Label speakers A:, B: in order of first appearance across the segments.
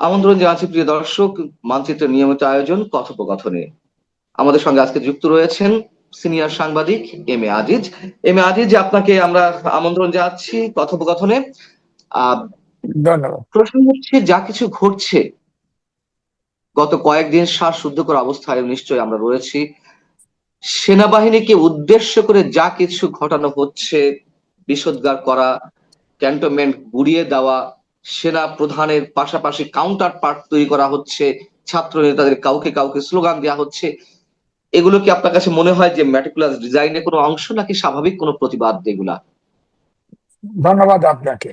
A: আমন্ত্রণ জানাচ্ছি প্রিয় দর্শক মানচিত্রের নিয়মিত আয়োজন কথোপকথনে। আমাদের সঙ্গে আজকে যুক্ত রয়েছেন সিনিয়র সাংবাদিক M A Aziz. M A Aziz আপনাকে আমরা আমন্ত্রণ জানাচ্ছি কথোপকথনে। প্রশ্ন হচ্ছে যা কিছু ঘটছে গত কয়েকদিন শ্বাসরুদ্ধকর অবস্থায় নিশ্চয়ই আমরা রয়েছি। সেনাবাহিনীকে উদ্দেশ্য করে যা কিছু ঘটানো হচ্ছে বিষোদ্গার করা ক্যান্টনমেন্ট গুড়িয়ে দেওয়া সেনা প্রধানের পাশাপাশি কাউন্টার পার্ট তৈরি করা হচ্ছে, ছাত্র নেতাদের কাউকে কাউকে স্লোগান দেওয়া হচ্ছে। এগুলো কি আপনার কাছে মনে হয় যে ম্যাটিকুলাস ডিজাইনের কোনো অংশ নাকি স্বাভাবিক কোনো প্রতিবাদ এগুলা?
B: ধন্যবাদ আপনাকে।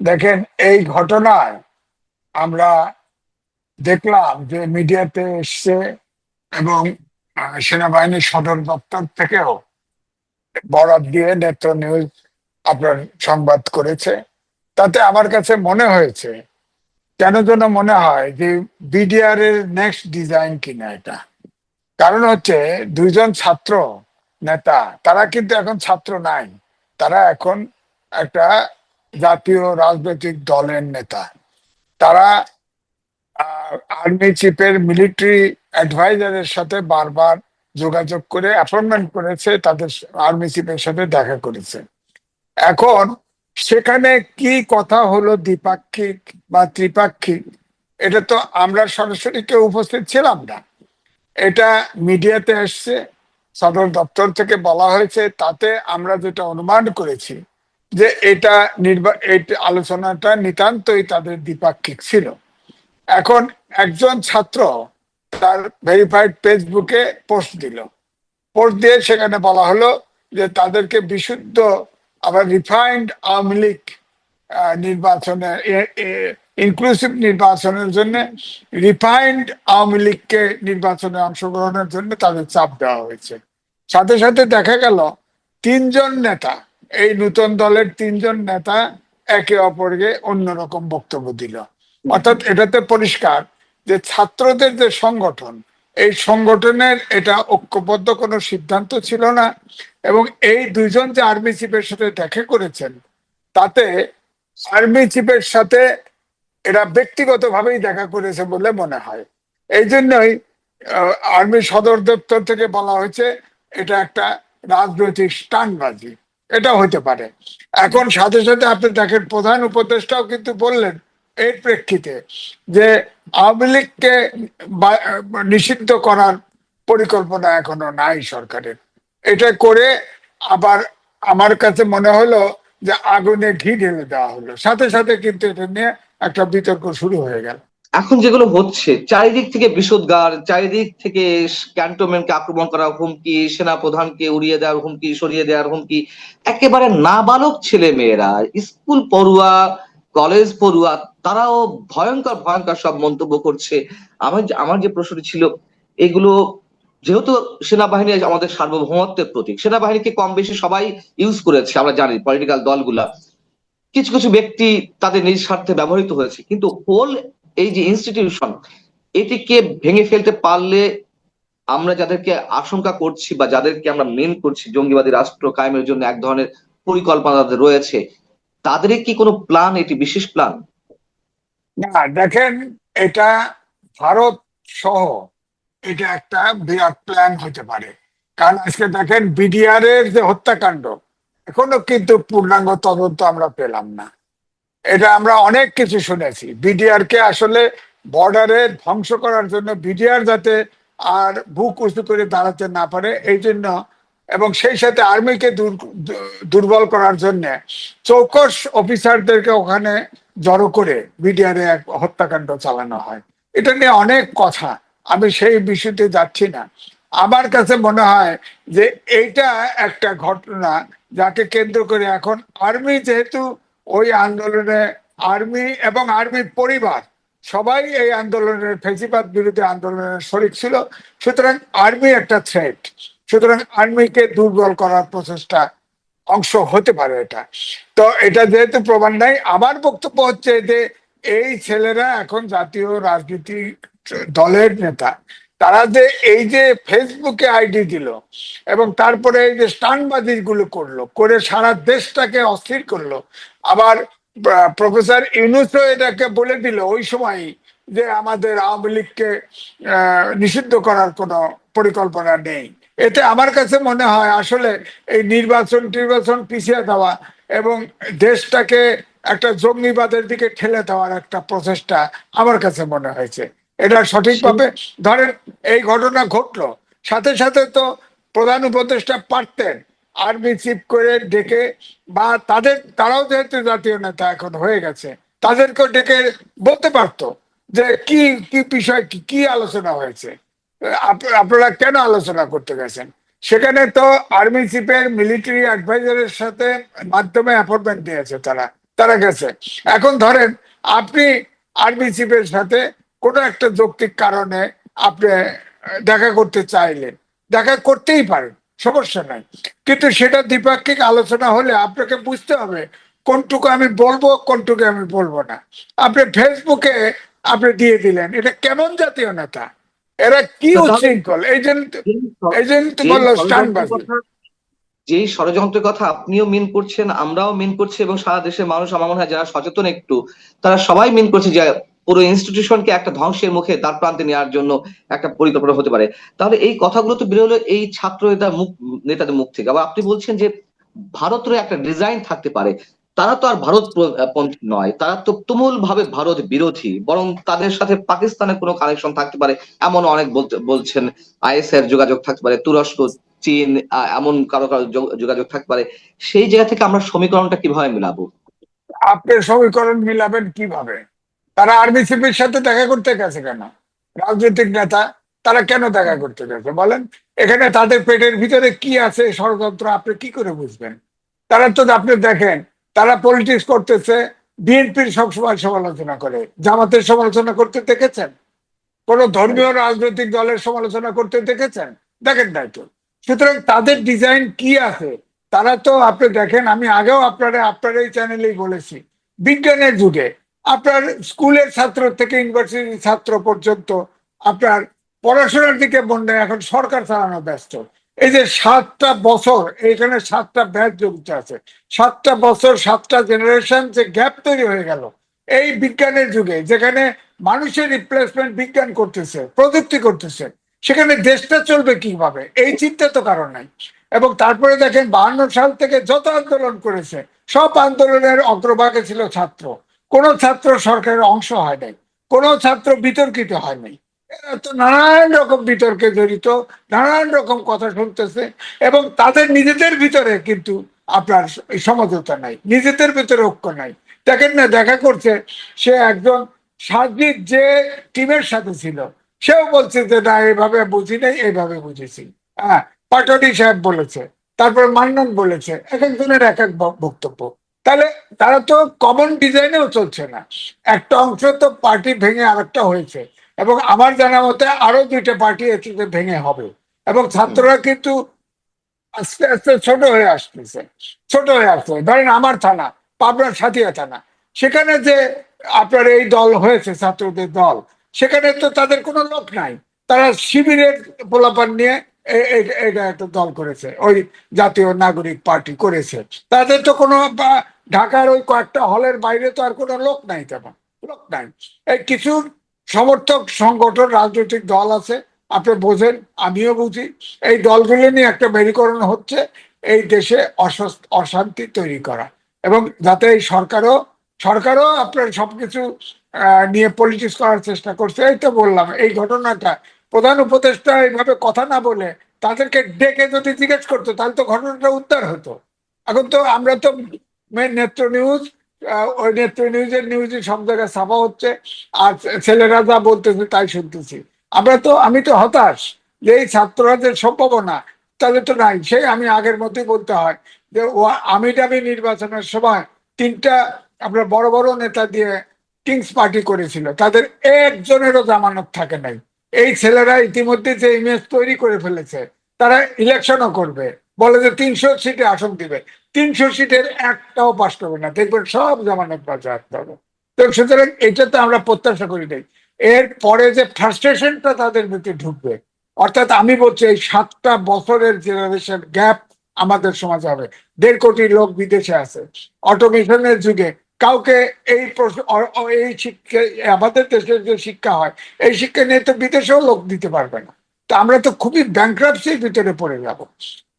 B: দেখেন, এই ঘটনায় আমরা দেখলাম যে মিডিয়াতে এসছে এবং সেনাবাহিনীর সদর দপ্তর থেকেও বরাদ দিয়ে নেত্র নিউজ আপনার সংবাদ করেছে। তাতে আমার কাছে মনে হয়েছে, কেন যেন মনে হয় যে বিডিআর এর নেক্সট ডিজাইন কিনা এটা। কারণ হচ্ছে দুইজন ছাত্র নেতা, তারা কিন্তু এখন ছাত্র নাই। তারা এখন একটা জাতীয় রাজনৈতিক দলের নেতা। তারা আর্মি চিফের মিলিটারি অ্যাডভাইজারের সাথে বারবার যোগাযোগ করে অ্যাপয়েন্টমেন্ট করেছে, তাদের আর্মি চিফের সাথে দেখা করেছে। এখন সেখানে কি কথা হলো দ্বিপাক্ষিক বা ত্রিপাক্ষিক? এটা তো আমরা সরাসরি কেউ উপস্থিত ছিলাম না। এটা মিডিয়াতে এসছে, সদর দপ্তর থেকে বলা হয়েছে, তাতে আমরা যেটা অনুমান করেছি যে এটা নির্বা আলোচনাটা নিতান্তই তাদের দ্বিপাক্ষিক ছিল। এখন একজন ছাত্র তার ভেরিফাইড ফেসবুকে পোস্ট দিল। পোস্ট দিয়ে সেখানে বলা হলো যে তাদেরকে বিশুদ্ধ আবার রিফাইন্ড আওয়ামী লীগ নির্বাচনে ইনক্লুসিভ নির্বাচনের জন্য রিফাইন্ড আওয়ামী লীগকে নির্বাচনে অংশগ্রহণের জন্য তাদের চাপ দেওয়া হয়েছে। সাথে সাথে দেখা গেল, তিনজন নেতা, এই নূতন দলের তিনজন নেতা একে অপরকে অন্যরকম বক্তব্য দিল। অর্থাৎ এটাতে পরিষ্কার যে ছাত্রদের যে সংগঠন এই সংগঠনের এটা ঐক্যবদ্ধ কোনো সিদ্ধান্ত ছিল না এবং এই দুইজন যে আর্মি চিফের সাথে দেখা করেছেন, তাতে আর্মি চিফের সাথে এরা ব্যক্তিগতভাবেই দেখা করেছে বলে মনে হয়। এই জন্যই আর্মি সদর দপ্তর থেকে বলা হয়েছে এটা একটা রাজনৈতিক স্টানবাজি। এটা হতে পারে। এখন সাথে সাথে আপনি দেখেন প্রধান উপদেষ্টাও কিন্তু বললেন এর প্রেক্ষিতে যে আওয়ামী লীগকে নিষিদ্ধ করার পরিকল্পনা এখনও নাই সরকারের। এটা করে আবার আমার কাছে মনে হলো যে আগুনে ঘি ঢেলে দেওয়া হলো। সাথে সাথে কিন্তু এটা নিয়ে একটা বিতর্ক শুরু হয়ে গেল।
A: এখন যেগুলো হচ্ছে, চারিদিক থেকে বিষোদ্গার চারিদিক থেকে ক্যান্টনমেন্টকে আক্রমণ করার হুমকি সেনা প্রধানকে উড়িয়ে দেওয়ার হুমকি, সরিয়ে দেওয়ার হুমকি, একেবারে নাবালক ছেলে মেয়েরা স্কুল পড়ুয়া কলেজ পড়ুয়া, তারাও ভয়ঙ্কর ভয়ঙ্কর সব মন্তব্য করছে। আমার আমার যে প্রশ্নটি ছিল, এগুলো যেহেতু সেনাবাহিনী আমাদের সার্বভৌমত্বের প্রতীক, সেনাবাহিনীকে কম বেশি সবাই ইউজ করেছে, আমরা জানি পলিটিক্যাল দলগুলা। কিছু কিছু ব্যক্তি তাদের নিজ স্বার্থে ব্যবহৃত হয়েছে, কিন্তু হোল এই যে ইনস্টিটিউশন এটিকে ভেঙে ফেলতে পারলে আমরা যাদেরকে আশঙ্কা করছি বা যাদেরকে আমরা মেন করছি জঙ্গিবাদী রাষ্ট্র কায়েমের জন্য এক ধরনের পরিকল্পনা রয়েছে তাদের কি কোনো প্ল্যান এটি বিশেষ প্ল্যান
B: না, দেখেন, এটা ভারত সহ এটা একটা বিরাট প্ল্যান হতে পারে। কারণ আজকে দেখেন বিডিআর এর যে হত্যাকাণ্ড, এখনও কিন্তু পূর্ণাঙ্গ তদন্ত আমরা পেলাম না। এটা আমরা অনেক কিছু শুনেছি। বিডিআর কে আসলে বর্ডারে ধ্বংস করার জন্য বিডিআর যাতে আর বুক উঁচু করে দাঁড়াতে না পারে, এই জন্য এবং সেই সাথে আর্মিকে দুর্বল করার জন্য চৌকস অফিসারদেরকে ওখানে জড়ো করে বিডিআর এক হত্যাকাণ্ড চালানো হয়। এটা নিয়ে অনেক কথা। আমি সেই বিষয়তে যাচ্ছি না। আমার কাছে মনে হয় যে এইটা একটা ঘটনা যাকে কেন্দ্র করে এখন আর্মি যেহেতু ওই আন্দোলনে আর্মি এবং আর্মির পরিবার সবাই এই আন্দোলনের ফেসিবাদ বিরোধী আন্দোলনের শরিক ছিল, সুতরাং আর্মি একটা থ্রেট সুতরাং আর্মিকে দুর্বল করার প্রচেষ্টা অংশ হতে পারে এটা। তো এটা যেহেতু প্রমাণ নাই আমার বক্তব্য হচ্ছে যে এই ছেলেরা এখন জাতীয় রাজনীতিক দলের নেতা, তারা যে এই যে ফেসবুকে আইডি দিল এবং তারপরে এই যে স্টানবাজি গুলো করল, করে সারা দেশটাকে অস্থির করল, আবার প্রফেসর ইউনুসও এটাকে বলে দিল ওই সময় যে আমাদের আওয়ামী লীগকে নিষিদ্ধ করার কোনো পরিকল্পনা নেই। এতে আমার কাছে মনে হয় আসলে এই নির্বাচন টির্বাচন পিছিয়ে দেওয়া এবং দেশটাকে একটা জঙ্গিবাদের দিকে ঠেলে দেওয়ার একটা প্রচেষ্টা আমার কাছে মনে হয়েছে। এটা সঠিকভাবে ধরেন এই ঘটনা ঘটলো, সাথে সাথে তো প্রধান উপদেষ্টা পারতেন আর্মি চিফ করে ডেকে বা তাদের, তারাও যেহেতু জাতীয় নেতা এখন হয়ে গেছে, তাদেরকেও ডেকে বলতে পারতো যে কি কি বিষয়, কি কি আলোচনা হয়েছে। আপনারা কেন আলোচনা করতে গেছেন? সেখানে তো আর্মি চিফের মিলিটারি অ্যাডভাইজারের সাথে মাধ্যমে অ্যাপয়েন্টমেন্ট দিয়েছে তারা তারা গেছে। এখন ধরেন, আপনি আর্মি চিফের সাথে কোনো একটা যৌক্তিক কারণে আপনি দেখা করতে চাইলেন, দেখা করতেই পারেন, সমস্যা নাই। কিন্তু সেটা দ্বিপাক্ষিক আলোচনা হলে আপনাকে বুঝতে হবে কোনটুকু আমি বলব, কোনটুকু আমি বলব না। আপনি ফেসবুকে আপনি দিয়ে দিলেন, এটা কেমন জাতীয় নেতা? এরা কি উচ্ছৃঙ্খল? তো
A: যেই
B: বলল স্টানবাজি
A: কথা- ষড়যন্ত্রের কথা আপনিও মিন করছেন আমরাও মিন করছি এবং সারা দেশের মানুষ আমার মনে হয় যারা সচেতন একটু তারা সবাই মিন করছে যে পুরো ইনস্টিটিউশনকে একটা ধ্বংসের মুখে তার প্রান্তে নেওয়ার জন্য একটা পরিকল্পনা হতে পারে। তাহলে এই কথাগুলো তো বেরোলো এই ছাত্র নেতা মুখ নেতাদের মুখ থেকে। আবার আপনি বলছেন যে ভারতের একটা ডিজাইন থাকতে পারে। তারা তো আর ভারত নয়, তারা তো তুমুল ভাবে ভারত বিরোধী, বরং তাদের সাথে পাকিস্তানের কোনো কানেকশন থাকতে পারে, এমন অনেক বলছেন আইএস এর যোগাযোগ থাকতে পারে, তুরস্ক, চীন এমন কারও কারও যোগাযোগ থাকতে পারে। সেই জায়গা থেকে আমরা সমীকরণটা কীভাবে মিলাবো?
B: আপনি সমীকরণ মিলাবেন কীভাবে? তারা আর্মি চিফের সাথে দেখা করতে গেছে কেন? রাজনৈতিক নেতা, তারা কেন দেখা করতে গেছে বলেন? এখানে তাদের পেটের ভিতরে কি আছে ষড়যন্ত্র, আপনি কি করে বুঝবেন? তারা তো, আপনি দেখেন তারা পলিটিক্স করতেছে বিএনপির সবসময় সমালোচনা করে। জামাতের সমালোচনা করতে দেখেছেন? কোন ধর্মীয় রাজনৈতিক দলের সমালোচনা করতে দেখেছেন? দেখেন নাই তো। সুতরাং তাদের ডিজাইন কি আছে? তারা তো, আপনি দেখেন, আমি আগেও আপনারা, আপনার এই চ্যানেলেই বলেছি। বিজ্ঞানের যুগে আপনার স্কুলের ছাত্র থেকে ইউনিভার্সিটির ছাত্র পর্যন্ত আপনার পড়াশোনার দিকে মন এখন সরকার চালানো ব্যস্ত। এই যে সাতটা বছর এখানে সাতটা ব্যাচ জড়িত আছে। সাতটা বছর, সাতটা জেনারেশন যে গ্যাপ তৈরি হয়ে গেল। এই বিজ্ঞানের যুগে, যেখানে মানুষের রিপ্লেসমেন্ট বিজ্ঞান করতেছে, প্রযুক্তি করতেছে, সেখানে দেশটা চলবে কীভাবে? এই চিন্তা তো কারণ নাই। এবং তারপরে দেখেন, বাহান্ন সাল থেকে যত আন্দোলন করেছে, সব আন্দোলনের অগ্রভাগে ছিল ছাত্র। কোন ছাত্র সরকারের অংশ হয় নাই, কোন ছাত্র বিতর্কিত হয় নাই। তো নানান রকম বিতর্কে জড়িত, নানান রকম কথা শুনতেছে এবং তাদের নিজেদের ভিতরে কিন্তু আপনার সমঝোতা নাই, নিজেদের ভিতরে ঐক্য নাই। দেখেন না, দেখা করছে, সে একজন সাজিদ যে টিমের সাথে ছিল, সেও বলছে যে, না এইভাবে বুঝি নাই এইভাবে বুঝেছি। হ্যাঁ পাটনি সাহেব বলেছে, তারপর মান্নান বলেছে, এক একজনের এক এক বক্তব্য। তাহলে তারা তো কমন ডিজাইনেও চলছে না। একটা অংশ তো পার্টি ভেঙে আরেকটা হয়েছে। এবং আমার জানা মতে আরও দুইটা পার্টি এটিতে ভেঙে হবে। এবং ছাত্ররা কিন্তু আস্তে আস্তে ছোট হয়ে আসতেছে। ছোট হয়ে আসছে ধরেন আমার থানা পাবনার সাথিয়া থানা। সেখানে যে আপনার এই দল হয়েছে ছাত্রদের দল সেখানে তো তাদের কোনো লোক নাই। তারা শিবিরের পোলাপান নিয়ে এটা একটা দল করেছে ওই জাতীয় নাগরিক পার্টি করেছে। তাদের তো কোনো বা ঢাকার ওই কয়েকটা হলের বাইরে তো আর কোনো লোক নাই তেমন। লোক নাই। এই কিছু সমর্থক সংগঠন, রাজনৈতিক দল আছে। আপনি বোঝেন, আমিও বুঝি। এই দলগুলো নিয়ে একটা মেরুকরণ হচ্ছে এই দেশে অশান্তি তৈরি করা। এবং যাতে এই সরকারও সরকারও আপনার সবকিছু নিয়ে পলিটিক্স করার চেষ্টা করছে। এই তো বললাম, এই ঘটনাটা। প্রধান উপদেষ্টা এইভাবে কথা না বলে তাদেরকে ডেকে যদি জিজ্ঞেস করতো, তাহলে তো ঘটনাটা উদ্ধার হতো। এখন তো আমরা তো মেন নেত্র নিউজ ওই নেত্র নিউজের নিউজে সব জায়গায় ছাপা হচ্ছে। আর ছেলেরা যা বলতেছে তাই শুনতেছি। আমরা তো, আমি তো হতাশ যে এই ছাত্ররা যে সম্ভাবনা। তাহলে তো নাই, সেই আমি আগের মতোই বলতে হয় যে আমি টামি নির্বাচনের সময় তিনটা আমরা বড় বড় নেতা দিয়ে কিংস পার্টি করেছিল। তাদের একজনেরও জামানত থাকে নাই। এই ছেলেরা ইতিমধ্যে যে ইমেজ তৈরি করে ফেলেছে, তারা ইলেকশনও করবে। বলে যে তিনশো সিটে আসন দিবে। তিনশো সিটের একটাও পাস করবে না। দেখবেন সব জামানত বাজে রাখতে হবে তো সুতরাং এটা তো আমরা প্রত্যাশা করি নাই। এর পরে যে ফ্রাস্ট্রেশনটা তাদের ভিতরে ঢুকবে, অর্থাৎ আমি বলছি এই সাতটা বছরের জেনারেশন গ্যাপ আমাদের সমাজে হবে। দেড় কোটি লোক বিদেশে আছে। অটোমেশনের যুগে কাউকে এই প্রশ্ন এই শিক্ষা, আমাদের দেশের যে শিক্ষা হয়, এই শিক্ষা নিয়ে তো বিদেশেও লোক দিতে পারবে না। তো আমরা তো খুবই ব্যাংক্রাপসির ভিতরে পড়ে যাব।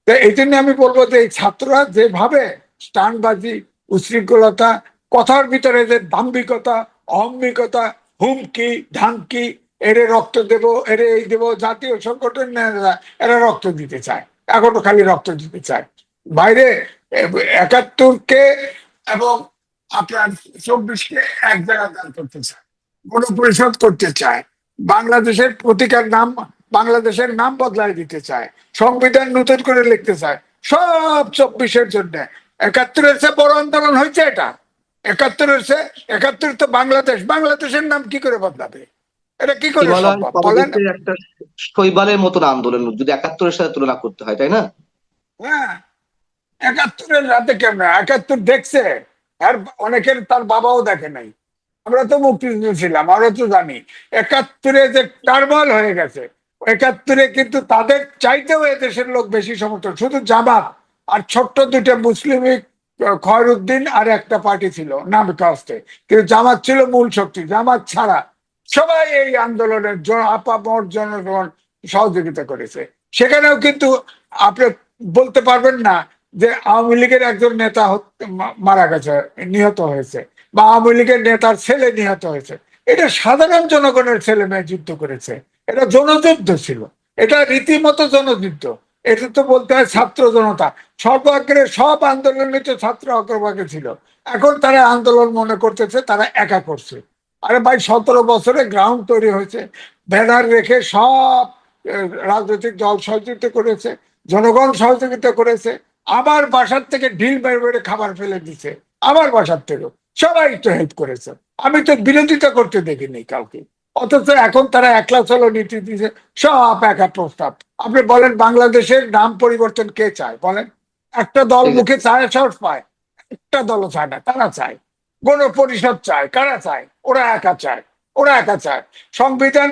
B: তো এই জন্য আমি বলব যে এই ছাত্ররা যেভাবে স্টানবাজি, উশৃঙ্খলতা, কথার ভিতরে যে দাম্ভিকতা অহম্মিকতা হুমকি, ধামকি, এরে রক্ত দেব, এরে এই দেব, জাতীয় সংগঠন এরা রক্ত দিতে চায়, এখনও খালি রক্ত দিতে চায়। বাইরে একাত্তরকে এবং আপনার চব্বিশকে এক জায়গায় দান করতে চায়, গণপরিষদ করতে চায়, বাংলাদেশের প্রতিকার নাম বাংলাদেশের নাম বদলায় দিতে চায় সংবিধান নতুন করে লিখতে চায় সব চব্বিশের জন্য। একাত্তরের চেয়ে বড় আন্দোলন হয়েছে এটা। একাত্তরের চেয়ে একাত্তর তো বাংলাদেশ বাংলাদেশের নাম কি করে বদলাবে? এটা কি করে
A: একটা শৈবালের মতন আন্দোলন যদি একাত্তরের সাথে তুলনা করতে হয় তাই না?
B: হ্যাঁ। একাত্তরের রাতে কেমন একাত্তর দেখছে। আর অনেকের তার বাবাও দেখে নাই। আমরা তো মুক্তিযুদ্ধ ছিলাম আমরা তো জানি। একাত্তরে যে টার্মাল হয়ে গেছে একাত্তরে কিন্তু তাদের চাইতেও দেশের লোক বেশি সমর্থন। শুধু জামাত আর ছোট্ট দুটো মুসলিমিক খয়রুদ্দিন আর একটা পার্টি ছিল, নাম কাস্তে কিন্তু জামাত ছিল মূল শক্তি, জামাত ছাড়া সবাই এই আন্দোলনের আপামর জনগণ সহযোগিতা করেছে। সেখানেও কিন্তু আপনি বলতে পারবেন না যে আওয়ামী লীগের একজন নেতা মারা গেছে, নিহত হয়েছে বা আওয়ামী লীগের নেতার ছেলে নিহত হয়েছে। এটা সাধারণ জনগণের ছেলে মেয়ে যুদ্ধ করেছে। এটা জনযুদ্ধ ছিল। এটা রীতিমতো জনযুদ্ধ। এটা তো বলতে হয় ছাত্র জনতা। সর্বাগ্রে সব আন্দোলনে তো ছাত্র অগ্রভাগে ছিল। এখন তারা আন্দোলন মনে করতেছে, তারা একা করছে। আরে ভাই, সতেরো বছরে গ্রাউন্ড তৈরি হয়েছে। ব্যানার রেখে সব রাজনৈতিক দল সহযোগিতা করেছে, জনগণ সহযোগিতা করেছে। আবার বাসার থেকে ঢিল মেরে বেড়ে খাবার ফেলে দিছে। আমার বাসার থেকেও। সবাই তো হেল্প করেছে। আমি তো বিরোধিতা করতে দেখিনি কাউকে। অথচ এখন তারা একলা চলো নীতি দিয়েছে সব একা প্রস্তাব। আপনি বলেন বাংলাদেশের নাম পরিবর্তন কে চায়? বলেন একটা দল মুখে চায় সাহস পায় একটা দলও চায় না তারা চায়। গণ পরিষদ চায় কারা চায়? ওরা একা চায় ওরা একা চায়। সংবিধান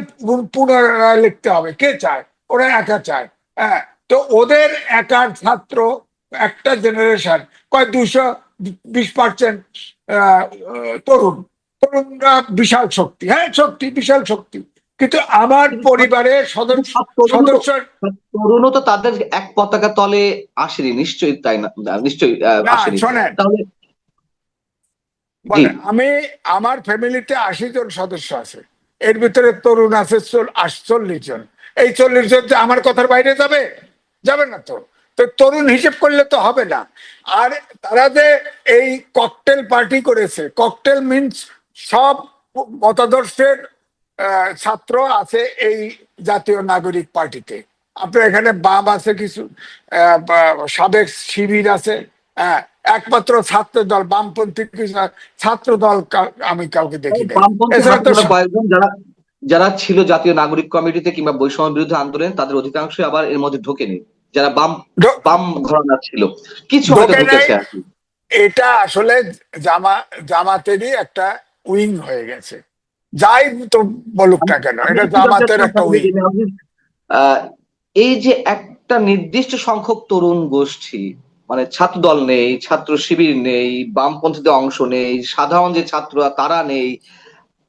B: পুনরায় লিখতে হবে কে চায়? ওরা একা চায়। হ্যাঁ তো ওদের একার ছাত্র একটা জেনারেশন কয় দুশো বিশ পার্সেন্ট তরুণ। তরুণরা বিশাল শক্তি। হ্যাঁ শক্তি বিশাল শক্তি। কিন্তু আমার পরিবারের সদস্য
A: তরুণও তো তাদের এক পতাকা তলে আসেনি নিশ্চয়ই তাই না? নিশ্চয়ই আসেনি।
B: আমি আমার ফ্যামিলিতে আশি জন সদস্য আছে। এর ভিতরে তরুণ আছে চল্লিশ জন। এই চল্লিশ জন যে আমার কথার বাইরে যাবে? যাবে না তো। তো তরুণ হিসেব করলে তো হবে না। আর তারা যে এই ককটেল পার্টি করেছে ককটেল মিনস সব মতাদর্শের ছাত্র আছে এই জাতীয় নাগরিক পার্টিতে। আপনার এখানে বাম আছে কিছু সাবেক শিবির আছে হ্যাঁ একমাত্র ছাত্র দল বামপন্থী কিছু ছাত্র দল আমি কাউকে দেখি
A: কয়েকজন যারা যারা ছিল জাতীয় নাগরিক কমিটিতে কিংবা বৈষম্য বিরুদ্ধে আন্দোলন তাদের অধিকাংশই আবার এর মধ্যে ঢোকেনি। যারা বাম বাম ঘরানা ছিল। কিছু
B: এটা আসলে জামা জামাতেরই একটা উইং হয়ে গেছে। যাই তো বলুক না কেন এটা জামাতের একটা উইং
A: এই যে একটা নির্দিষ্ট সংখ্যক তরুণ গোষ্ঠী মানে ছাত্র দল নেই ছাত্র শিবির নেই বামপন্থীদের অংশ নেই সাধারণ যে ছাত্ররা তারা নেই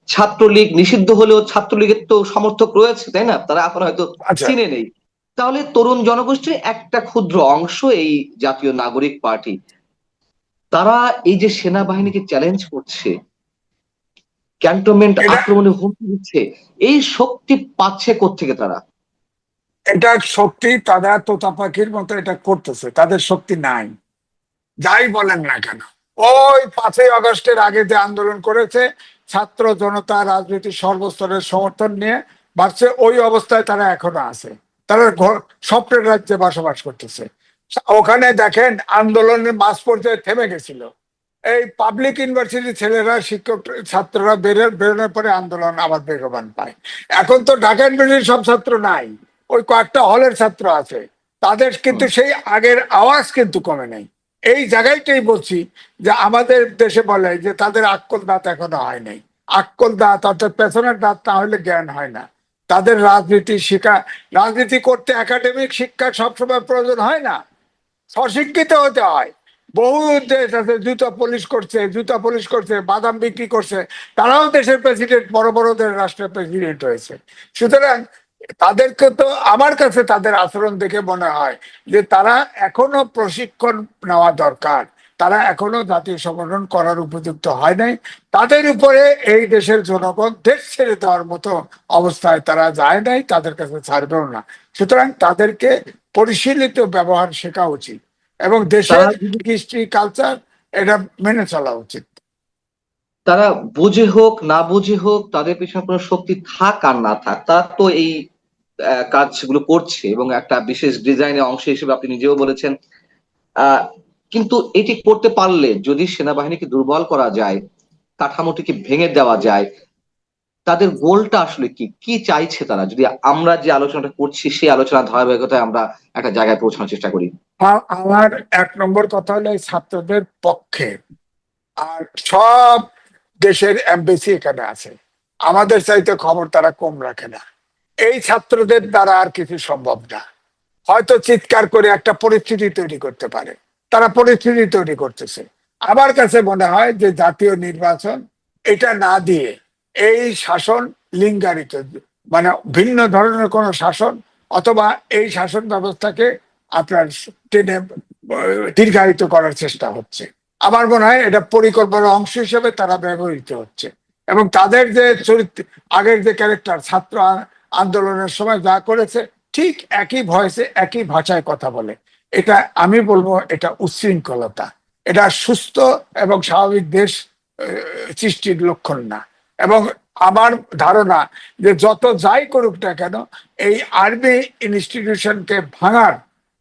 A: ছাত্রলীগ নিষিদ্ধ হলেও ছাত্রলীগের তো সমর্থক রয়েছে তাই না? তারা এখন হয়তো
B: আচ্ছা।
A: চিনে নেই। তাহলে তরুণ জনগোষ্ঠীর একটা ক্ষুদ্র অংশ এই জাতীয় নাগরিক পার্টি তারা এই যে সেনাবাহিনীকে চ্যালেঞ্জ করছে ক্যান্টনমেন্ট আক্রমণে হুমকি দিচ্ছে এই শক্তি পাচ্ছে কোত্থেকে তারা?
B: এটা শক্তি তারা তোতা পাখির মতো এটা করতেছে তাদের শক্তি নাই। যাই বলেন না কেন ওই পাঁচই আগস্টের আগে যে আন্দোলন করেছে ছাত্র জনতা রাজনীতির সর্বস্তরের সমর্থন নিয়ে বাড়ছে ওই অবস্থায় তারা এখনও আছে। তারা ঘর- স্বপ্নের রাজ্যে বসবাস করতেছে। ওখানে দেখেন আন্দোলনের মাঝ পর্যায়ে থেমে গেছিল। এই পাবলিক ইউনিভার্সিটির ছেলেরা শিক্ষক ছাত্ররা বেরো বেরোনোর পরে আন্দোলন আবার বেগবান পায়। এখন তো ঢাকা ইউনিভার্সিটির সব ছাত্র নাই ওই কয়েকটা হলের ছাত্র আছে। তাদের কিন্তু সেই আগের আওয়াজ কিন্তু কমে নেই। এই জায়গাটাই বলছি যে আমাদের দেশে বলে যে তাদের আক্কল দাঁত এখনও হয় নাই। আক্কল দাঁত অর্থাৎ পেছনের দাঁত না হলে জ্ঞান হয় না। তাদের রাজনীতি শিক্ষা রাজনীতি করতে একাডেমিক শিক্ষা সবসময় প্রয়োজন হয় না। স্বশিক্ষিত হতে হয়। বহু দেশ আছে জুতা পলিশ করছে জুতা পলিশ করছে, বাদাম বিক্রি করছে। তারাও দেশের প্রেসিডেন্ট বড় বড় রাষ্ট্রের প্রেসিডেন্ট হয়েছে। সুতরাং তাদেরকে তো আমার কাছে তাদের আচরণ দেখে মনে হয় যে তারা এখনও প্রশিক্ষণ নেওয়া দরকার। তারা এখনও জাতীয় সংগঠন করার উপযুক্ত হয় নাই। তাদের উপরে এই দেশের জনগণ দেশ ছেড়ে দেওয়ার মতো অবস্থায় তারা যায় নাই, তাদের কাছে ছাড়বেও না। সুতরাং তাদেরকে পরিশীলিত ব্যবহার শেখা উচিত। এবং দেশের কৃষ্টি কালচার এটা মেনে চলা উচিত।
A: তারা বুঝে হোক না বুঝে হোক তাদের পিছনে কোনো শক্তি থাক আর না থাক তারা তো এই কাজগুলো করছে এবং একটা বিশেষ ডিজাইনের অংশ হিসেবে আপনি নিজেও বলেছেন। কিন্তু এটি করতে পারলে যদি সেনাবাহিনীকে দুর্বল করা যায় কাঠামোটিকে ভেঙে দেওয়া যায় তাদের গোলটা আসলে কি? কি চাইছে তারা? যদি আমরা যে আলোচনাটা করছি সেই আলোচনার ধারাবাহিকতায় আমরা একটা জায়গায় পৌঁছানোর চেষ্টা করি।
B: আমার এক নম্বর কথা হলো ছাত্রদের পক্ষে। আর সব দেশের এমবেসি এখানে আছে। আমাদের চাইতে খবর তারা কম রাখে না। এই ছাত্রদের দ্বারা আর কিছু সম্ভব না। হয়তো চিৎকার করে একটা পরিস্থিতি তৈরি করতে পারে। তারা পরিস্থিতি তৈরি করতেছে। আমার কাছে মনে হয় যে জাতীয় নির্বাচন এটা না দিয়ে এই শাসন লিঙ্গারিত মানে ভিন্ন ধরনের কোনো শাসন অথবা এই শাসন ব্যবস্থাকে আপনার টেনে দীর্ঘায়িত করার চেষ্টা হচ্ছে। আমার মনে হয় এটা পরিকল্পনার অংশ হিসেবে তারা ব্যবহৃত হচ্ছে। এবং তাদের যে চরিত্র, আগের যে ক্যারেক্টার ছাত্র আন্দোলনের সময় যা করেছে, ঠিক একই ভয়েসে একই ভাষায় কথা বলে। এটা আমি বলব, এটা উচ্ছৃঙ্খলতা। এটা সুস্থ এবং স্বাভাবিক দেশ সৃষ্টির লক্ষণ না। এবং আমার ধারণা যে যত যাই করুক না কেন, এই আর্মি ইনস্টিটিউশনকে ভাঙার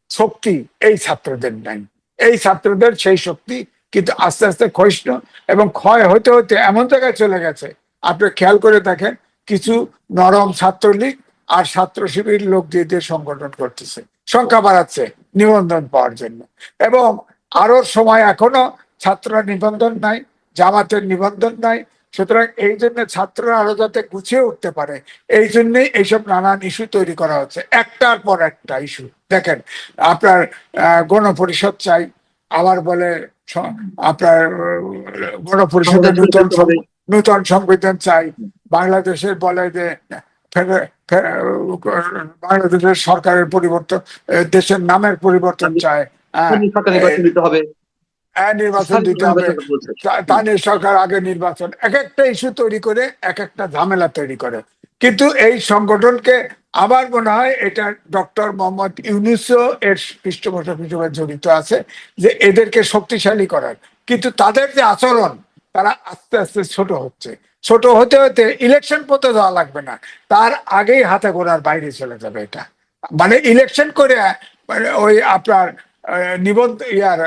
B: শক্তি এই ছাত্রদের নাই। এই ছাত্রদের সেই শক্তি কিন্তু আস্তে আস্তে ক্ষয়িষ্ণু এবং ক্ষয় হতে হতে এমন জায়গায় চলে গেছে। আপনি খেয়াল করে দেখেন, কিছু নরম ছাত্রলীগ আর ছাত্র শিবির লোক দিয়ে দিয়ে সংগঠন করতেছে। সংখ্যা বাড়াচ্ছে নিবন্ধন পাওয়ার জন্য। এবং আরও সময় এখনও ছাত্ররা নিবন্ধন নাই, জামাতের নিবন্ধন নাই সুতরাং এই জন্য ছাত্ররা আরও যাতে গুছিয়ে উঠতে পারে এই জন্যই এইসব নানান ইস্যু তৈরি করা হচ্ছে। একটার পর একটা ইস্যু দেখেন আপনার গণপরিষদ চাই আবার বলে আপনার গণপরিষদের নূতন নূতন সংবিধান চাই। বাংলাদেশের বলে যে বাংলাদেশের সরকারের পরিবর্তন দেশের নামের পরিবর্তন চায়
A: হবে
B: হ্যাঁ, নির্বাচন দিতে হবে।
A: নির্বাচন বলছে।
B: তা- তাদের সরকার আগে নির্বাচন। এক একটা ইস্যু তৈরি করে এক একটা ঝামেলা তৈরি করে। কিন্তু এই সংগঠনকে আমার মনে হয় এটা ডক্টর মোহাম্মদ ইউনুসও এর পৃষ্ঠপোষক হিসেবে জড়িত আছে যে এদেরকে শক্তিশালী করার। কিন্তু তাদের যে আচরণ তারা আস্তে আস্তে ছোট হচ্ছে। ছোট হতে হতে ইলেকশন পথে যাওয়া লাগবে না। তার আগেই হাতে গোড়ার বাইরে চলে যাবে এটা। মানে ইলেকশন করে মানে ওই আপনার নিবন্ধ ইয়ার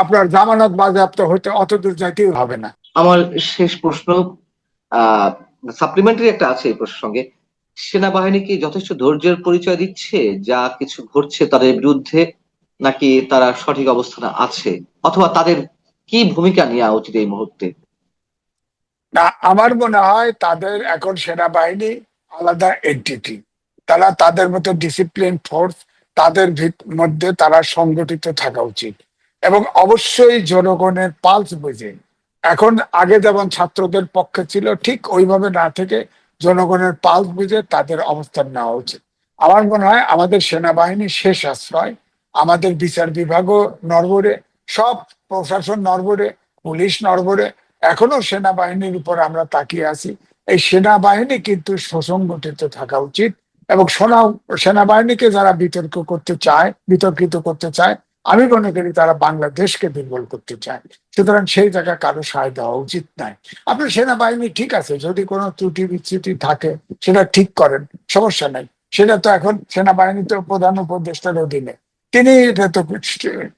B: আপনার জামানত বাজেয়াপ্ত হতে অত দূর যাইতেই হবে না।
A: আমার শেষ প্রশ্ন সাপ্লিমেন্টারি একটা আছে এই প্রশ্নের সঙ্গে। সেনাবাহিনী কি যথেষ্ট ধৈর্যের পরিচয় দিচ্ছে? যা কিছু ঘটছে তাদের বিরুদ্ধে নাকি তারা সঠিক অবস্থানে আছে? অথবা তাদের কি ভূমিকা নেওয়া উচিত এই মুহূর্তে?
B: না আমার মনে হয় তাদের এখন সেনাবাহিনী আলাদা এন্টিটি তারা তাদের মতো ডিসিপ্লিন ফোর্স তাদের মধ্যে তারা সংগঠিত থাকা উচিত। এবং অবশ্যই জনগণের পালস বুঝে। এখন আগে যেমন ছাত্রদের পক্ষে ছিল, ঠিক ওইভাবে না থেকে জনগণের পালস বুঝে তাদের অবস্থান নেওয়া উচিত। আমার মনে হয় আমাদের সেনাবাহিনী শেষ আশ্রয়। আমাদের বিচার বিভাগও নড়বড়ে, সব প্রশাসন নড়বড়ে, পুলিশ নড়বড়ে। এখনও সেনাবাহিনীর উপর আমরা তাকিয়ে আছি। এই সেনাবাহিনী কিন্তু সুসংগঠিত থাকা উচিত। এবং সোনা, সেনাবাহিনীকে যারা বিতর্ক করতে চায়, বিতর্কিত করতে চায়, আমি মনে করি তারা বাংলাদেশকে দুর্বল করতে চায়। সুতরাং সেই জায়গা কারও সায় দেওয়া উচিত নাই। আপনার সেনাবাহিনী ঠিক আছে, যদি কোনো ত্রুটি বিচ্যুতি থাকে, সেটা ঠিক করেন, সমস্যা নাই। সেটা তো এখন সেনাবাহিনী তো প্রধান উপদেষ্টার অধীনে। তিনি এটা তো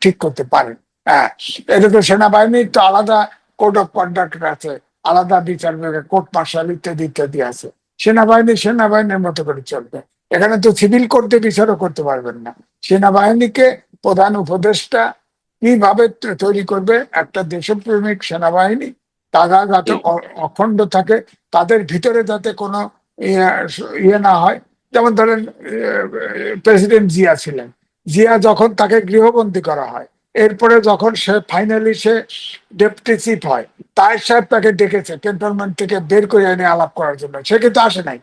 B: ঠিক করতে পারেন। হ্যাঁ এটা তো সেনাবাহিনীর তো আলাদা কোড অফ কন্ডাক্ট আছে, আলাদা বিচার বিভাগে কোর্ট মার্শাল ইত্যাদি ইত্যাদি আছে। সেনাবাহিনী সেনাবাহিনীর মতো করে চলবে। এখানে তো সিভিল কোর্টে বিচারও করতে পারবেন না। সেনাবাহিনীকে প্রধান উপদেষ্টা কীভাবে তৈরি করবে? একটা দেশপ্রেমিক সেনাবাহিনী তারা যাতে অখণ্ড থাকে তাদের ভিতরে যাতে কোনো ইয়ে ইয়ে না হয়। যেমন ধরেন প্রেসিডেন্ট জিয়া ছিলেন। জিয়া যখন তাকে গৃহবন্দী করা হয় এরপরে যখন সে ফাইনালি সে ডেপুটি চিফ হয় তার সাহেব তাকে ডেকেছে ক্যান্টনমেন্ট থেকে বের করে এনে আলাপ করার জন্য। সে কিন্তু আসে নাই।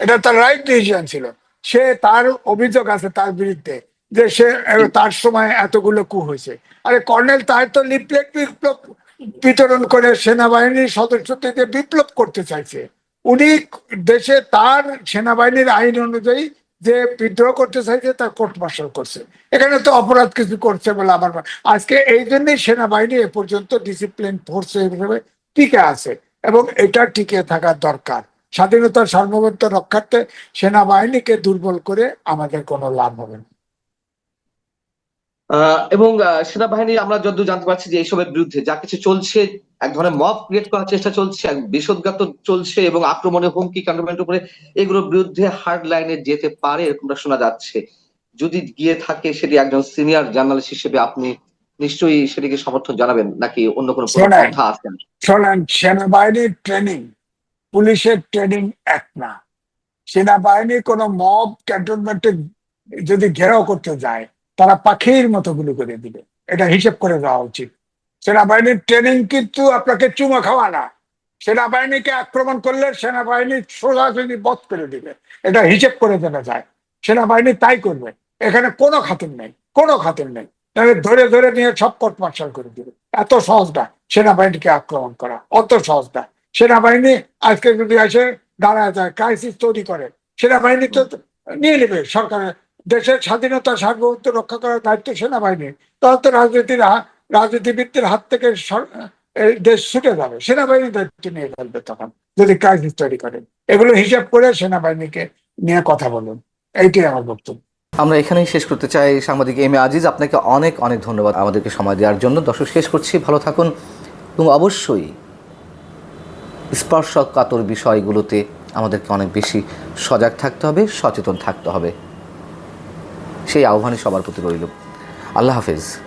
B: এটা তার রাইট ডিসিশন ছিল। সে তার অভিযোগ আছে তার বিরুদ্ধে যে সে তার সময় এতগুলো কু হয়েছে। আরে কর্নেল তার তো লিফলেট বিপ্লব বিতরণ করে সেনাবাহিনীর সদস্যদের বিপ্লব করতে চাইছে। উনি দেশে তার সেনাবাহিনীর আইন অনুযায়ী যে বিদ্রোহ করতে চাইছে, তার কোর্ট মার্শাল করছে। এখানে তো অপরাধ কিছু করছে বলে আমার আজকে এই জন্যই সেনাবাহিনী এ পর্যন্ত ডিসিপ্লিন ফোর্স হিসেবে টিকে আছে এবং এটা টিকে থাকা দরকার। স্বাধীনতার সার্বভৌমত্ব রক্ষার্থে সেনাবাহিনীকে দুর্বল করে আমাদের কোনো লাভ হবে না।
A: এবং সেনাবাহিনী আমরা যতদূর জানতে পারছি যে এইসবের বিরুদ্ধে যা কিছু চলছে এক ধরনের মব ক্রিয়েট করার চেষ্টা চলছে বিষোদ্গাত চলছে এবং আক্রমণের হুমকি ক্যান্টনমেন্টের উপরে এগুলোর বিরুদ্ধে হার্ড লাইনে যেতে পারে এরকমটা শোনা যাচ্ছে। যদি গিয়ে থাকে সেটি একজন সিনিয়র জার্নালিস্ট হিসেবে আপনি নিশ্চয়ই সেটিকে সমর্থন জানাবেন নাকি অন্য কোনো কথা আছে?
B: শোনেন সেনাবাহিনীর ট্রেনিং পুলিশের ট্রেনিং এক না। সেনাবাহিনী কোনো মব ক্যান্টনমেন্টে যদি ঘেরাও করতে যায় তারা পাখির মতো গুলো করে দিবে। এটা হিসেব করে দেওয়া উচিত। সেনাবাহিনীর ট্রেনিং কিন্তু আপনাকে চুমা খাওয়া না। সেনাবাহিনীকে আক্রমণ করলে সেনাবাহিনী সোজাসুজি বধ করে দিবে, এটা হিসেব করে দেওয়া যায়। সেনাবাহিনী তাই করবে। এখানে কোনো খাতির নেই, কোনো খাতির নেই। তাহলে ধরে ধরে নিয়ে সব কোর্ট মার্শাল করে দিবে। এত সহজ না সেনাবাহিনীকে আক্রমণ করা, অত সহজ না। সেনাবাহিনী আজকে যদি এসে দাঁড়ায় যায় ক্রাইসিস তৈরি করে, সেনাবাহিনী তো নিয়ে নেবে সরকারের দেশের স্বাধীনতা সার্বভৌমত্ব রক্ষা করার দায়িত্ব সেনাবাহিনীর তখন তো রাজনীতির, রাজনীতিবিদদের হাত থেকে দেশ ছুটে যাবে। সেনাবাহিনী দায়িত্ব নিয়ে ফেলবে তখন, যদি ক্রাইসিস তৈরি করে। এগুলো হিসাব করে সেনাবাহিনীকে নিয়ে কথা বলুন। এইটাই আমার বক্তব্য।
C: আমরা এখানেই শেষ করতে চাই সাংবাদিক এম এ আজিজ। আপনাকে অনেক অনেক ধন্যবাদ আমাদেরকে সময় দেওয়ার জন্য। দর্শক, শেষ করছি। ভালো থাকুন এবং অবশ্যই স্পর্শকাতর বিষয়গুলোতে আমাদেরকে অনেক বেশি সজাগ থাকতে হবে, সচেতন থাকতে হবে। সেই আহ্বানই সবার প্রতি রইল। আল্লাহ হাফেজ।